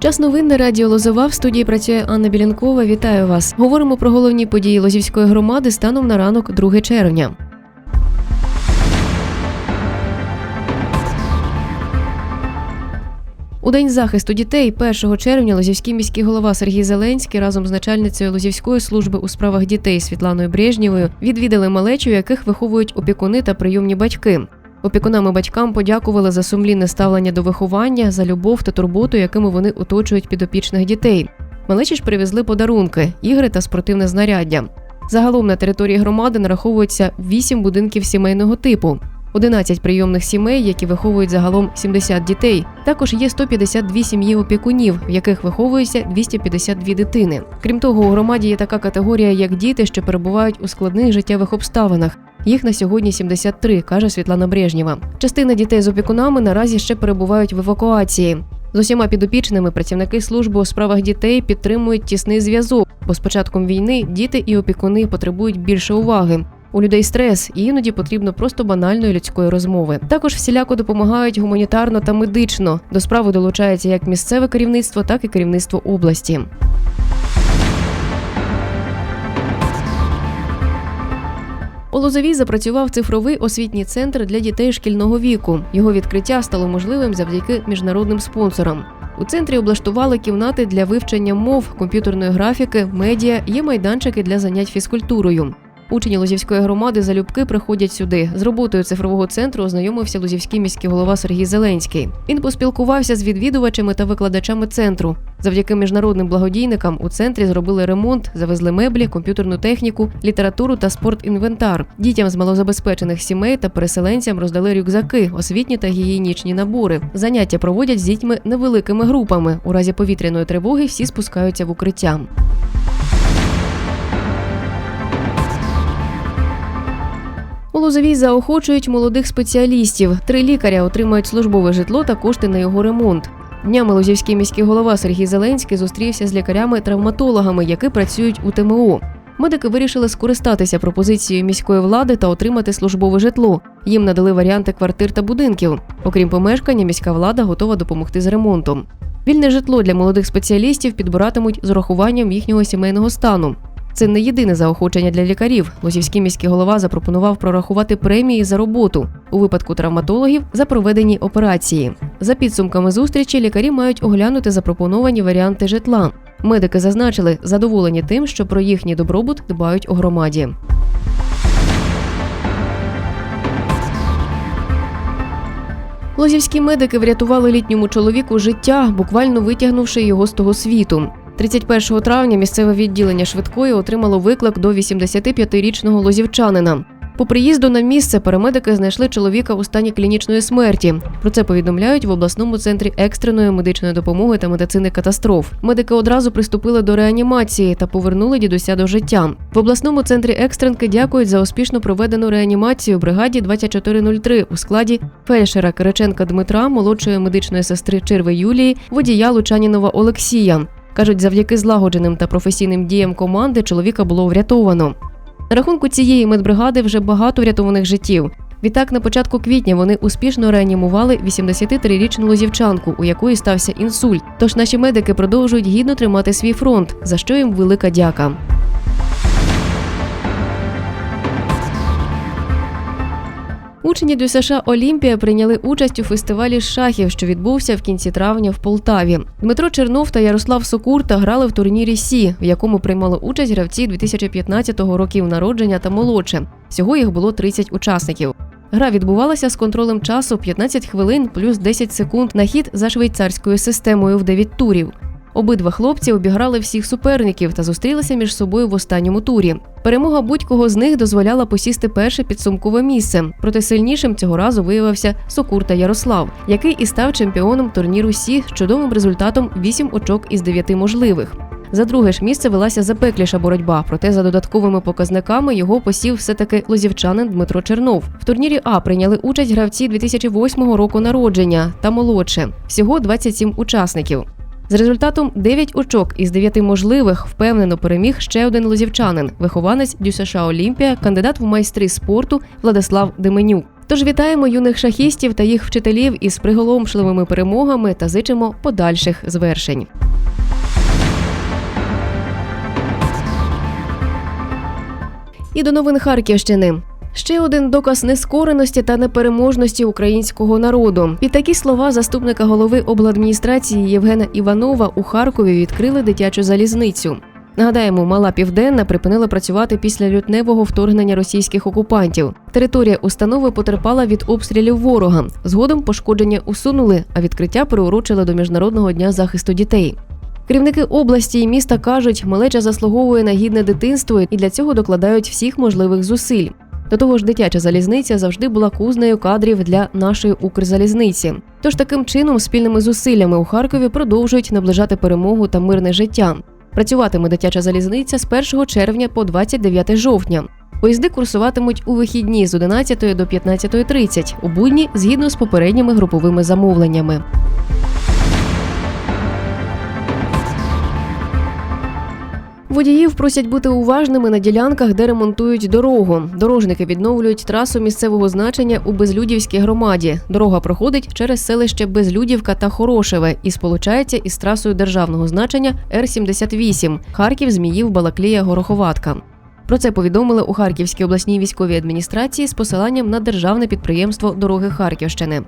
Час новин на радіо Лозова в студії працює Анна Білянкова. Вітаю вас. Говоримо про головні події Лозівської громади станом на ранок 2 червня. У день захисту дітей 1 червня Лозівський міський голова Сергій Зеленський разом з начальницею Лозівської служби у справах дітей Світланою Брежнєвою відвідали малечу, яких виховують опікуни та прийомні батьки. Опікунам і батькам подякували за сумлінне ставлення до виховання, за любов та турботу, якими вони оточують підопічних дітей. Малечі ж привезли подарунки, ігри та спортивне знаряддя. Загалом на території громади нараховується 8 будинків сімейного типу. 11 прийомних сімей, які виховують загалом 70 дітей. Також є 152 сім'ї опікунів, в яких виховується 252 дитини. Крім того, у громаді є така категорія, як діти, що перебувають у складних життєвих обставинах. Їх на сьогодні 73, каже Світлана Брежнєва. Частина дітей з опікунами наразі ще перебувають в евакуації. З усіма підопічними працівники служби у справах дітей підтримують тісний зв'язок, бо з початком війни діти і опікуни потребують більше уваги. У людей стрес, і іноді потрібно просто банальної людської розмови. Також всіляко допомагають гуманітарно та медично. До справи долучається як місцеве керівництво, так і керівництво області. У Лозовій запрацював цифровий освітній центр для дітей шкільного віку. Його відкриття стало можливим завдяки міжнародним спонсорам. У центрі облаштували кімнати для вивчення мов, комп'ютерної графіки, медіа, є майданчики для занять фізкультурою. Учні Лозівської громади залюбки приходять сюди. З роботою цифрового центру ознайомився Лозівський міський голова Сергій Зеленський. Він поспілкувався з відвідувачами та викладачами центру. Завдяки міжнародним благодійникам у центрі зробили ремонт, завезли меблі, комп'ютерну техніку, літературу та спортінвентар. Дітям з малозабезпечених сімей та переселенцям роздали рюкзаки, освітні та гігієнічні набори. Заняття проводять з дітьми невеликими групами. У разі повітряної тривоги всі спускаються в укриття. Лозовій заохочують молодих спеціалістів. Три лікаря отримають службове житло та кошти на його ремонт. Днями Лозівський міський голова Сергій Зеленський зустрівся з лікарями-травматологами, які працюють у ТМО. Медики вирішили скористатися пропозицією міської влади та отримати службове житло. Їм надали варіанти квартир та будинків. Окрім помешкання, міська влада готова допомогти з ремонтом. Вільне житло для молодих спеціалістів підбиратимуть з урахуванням їхнього сімейного стану. Це не єдине заохочення для лікарів. Лозівський міський голова запропонував прорахувати премії за роботу у випадку травматологів за проведені операції. За підсумками зустрічі лікарі мають оглянути запропоновані варіанти житла. Медики зазначили, задоволені тим, що про їхній добробут дбають у громаді. Лозівські медики врятували літньому чоловіку життя, буквально витягнувши його з того світу. 31 травня місцеве відділення швидкої отримало виклик до 85-річного лозівчанина. По приїзду на місце парамедики знайшли чоловіка у стані клінічної смерті. Про це повідомляють в обласному центрі екстреної медичної допомоги та медицини катастроф. Медики одразу приступили до реанімації та повернули дідуся до життя. В обласному центрі екстренки дякують за успішно проведену реанімацію бригаді 2403 у складі фельдшера Кириченка Дмитра, молодшої медичної сестри Черви Юлії, водія Лучанінова Олексія. Кажуть, завдяки злагодженим та професійним діям команди чоловіка було врятовано. На рахунку цієї медбригади вже багато врятованих життів. Відтак, на початку квітня вони успішно реанімували 83-річну лозівчанку, у якої стався інсульт. Тож наші медики продовжують гідно тримати свій фронт, за що їм велика дяка. Учні ДЮСШ Олімпія прийняли участь у фестивалі шахів, що відбувся в кінці травня в Полтаві. Дмитро Чернов та Ярослав Сокурта грали в турнірі Сі, в якому приймали участь гравці 2015 років народження та молодше. Всього їх було 30 учасників. Гра відбувалася з контролем часу 15 хвилин плюс 10 секунд на хід за швейцарською системою в 9 турів. Обидва хлопці обіграли всіх суперників та зустрілися між собою в останньому турі. Перемога будь-кого з них дозволяла посісти перше підсумкове місце. Проте сильнішим цього разу виявився Сокурта Ярослав, який і став чемпіоном турніру Сі з чудовим результатом 8 очок із 9 можливих. За друге ж місце велася запекліша боротьба, проте за додатковими показниками його посів все-таки лозівчанин Дмитро Чернов. В турнірі А прийняли участь гравці 2008 року народження та молодше. Всього 27 учасників. З результатом 9 очок із 9 можливих впевнено переміг ще один лозівчанин, вихованець ДЮСШ Олімпія, кандидат в майстри спорту Владислав Деменюк. Тож вітаємо юних шахістів та їх вчителів із приголомшливими перемогами та зичимо подальших звершень. І до новин Харківщини. Ще один доказ нескореності та непереможності українського народу. Під такі слова заступника голови обладміністрації Євгена Іванова у Харкові відкрили дитячу залізницю. Нагадаємо, мала південна припинила працювати після лютневого вторгнення російських окупантів. Територія установи потерпала від обстрілів ворога. Згодом пошкодження усунули, а відкриття приурочили до міжнародного дня захисту дітей. Керівники області і міста кажуть, малеча заслуговує на гідне дитинство і для цього докладають всіх можливих зусиль. До того ж, дитяча залізниця завжди була кузнею кадрів для нашої Укрзалізниці. Тож таким чином, спільними зусиллями у Харкові продовжують наближати перемогу та мирне життя. Працюватиме дитяча залізниця з 1 червня по 29 жовтня. Поїзди курсуватимуть у вихідні з 11 до 15.30, у будні згідно з попередніми груповими замовленнями. Водіїв просять бути уважними на ділянках, де ремонтують дорогу. Дорожники відновлюють трасу місцевого значення у Безлюдівській громаді. Дорога проходить через селище Безлюдівка та Хорошеве і сполучається із трасою державного значення Р-78 Харків, Зміїв, Балаклія, Гороховатка. Про це повідомили у Харківській обласній військовій адміністрації з посиланням на державне підприємство Дороги Харківщини.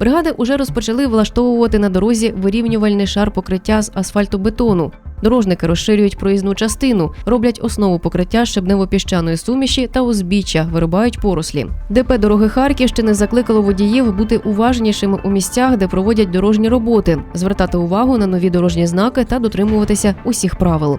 Бригади уже розпочали влаштовувати на дорозі вирівнювальний шар покриття з асфальтобетону. Дорожники розширюють проїзну частину, роблять основу покриття щебнево-піщаної суміші та узбіччя, вирубають порослі. ДП дороги Харківщини закликало водіїв бути уважнішими у місцях, де проводять дорожні роботи, звертати увагу на нові дорожні знаки та дотримуватися усіх правил.